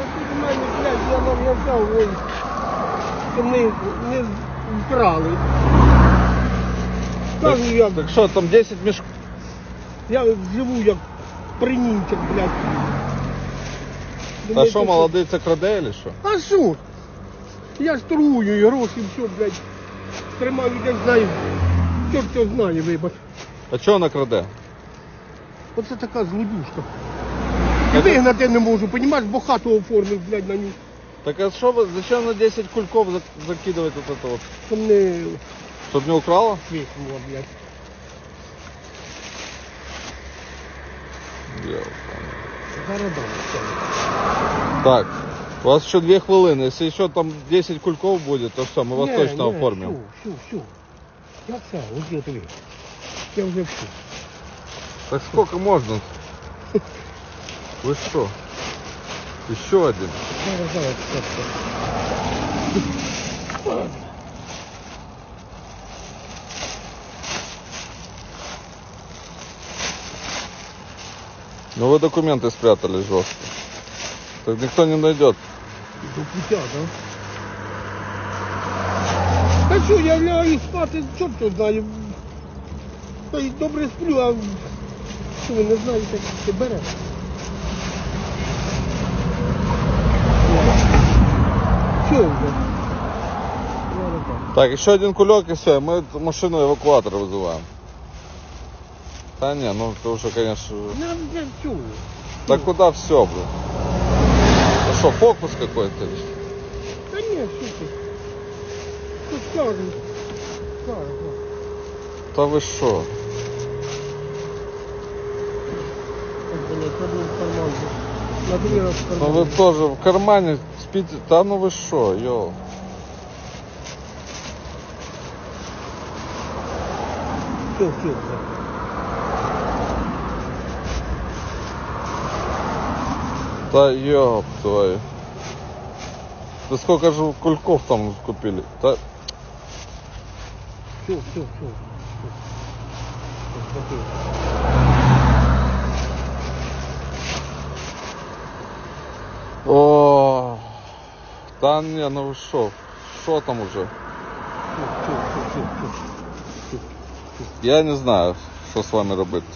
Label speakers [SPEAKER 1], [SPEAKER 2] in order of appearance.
[SPEAKER 1] тут у мене, блядь, я вам я взяв, ой, щоб не, вкрали. Кажу, я,
[SPEAKER 2] Так що, там 10 мішків?
[SPEAKER 1] я живу як принімчик, блядь.
[SPEAKER 2] А що, молодий це краде чи що?
[SPEAKER 1] А що? Я ж торгую і гроші, все, блядь. Тримав, я знаю. Чорт його знає, вибач.
[SPEAKER 2] А чого вона краде?
[SPEAKER 1] Оце така злодюшка. І вигнати не можу, понімаєш, бо хату оформив, блядь, на ній.
[SPEAKER 2] Так а що ви, зачем на 10 кульков зак- закидывать вот это вот?
[SPEAKER 1] Щоб не
[SPEAKER 2] Щоб не украла?
[SPEAKER 1] світло, блядь. Зараз дам.
[SPEAKER 2] Так, у вас еще две хвилини. Если еще там 10 кульков будет, то все, мы вас
[SPEAKER 1] Ні,
[SPEAKER 2] точно
[SPEAKER 1] ні,
[SPEAKER 2] оформим.
[SPEAKER 1] Все, все, все. Я все, ось я тобі. Я вже все.
[SPEAKER 2] Так сколько можно? Вы что? Еще один. Ну вы документы спрятали жестко. Так никто не найдет.
[SPEAKER 1] До пуття, да? Та що, я лягаю спати, чорт його знає. Та й добре сплю, а що ви не знаєте, що бере? Вже? Так.
[SPEAKER 2] Еще один кулек и все, мы машину эвакуатора вызываем. Да не, ну это уже, конечно...
[SPEAKER 1] Ну, чую.
[SPEAKER 2] Так куда все, блин? Это что, фокус какой-то? что?
[SPEAKER 1] Ти? Що скажу? Скажу.
[SPEAKER 2] Да вы что?
[SPEAKER 1] Так, блядь, карман. На другий раз в
[SPEAKER 2] Ну вы тоже в кармане спите. Да ну вы что.
[SPEAKER 1] Все, все, все.
[SPEAKER 2] Да ёб твою. Да сколько же кульков там купили? Да
[SPEAKER 1] Все, все, все.
[SPEAKER 2] Да не, ну что? Что там уже? Я не знаю, що з вами робити.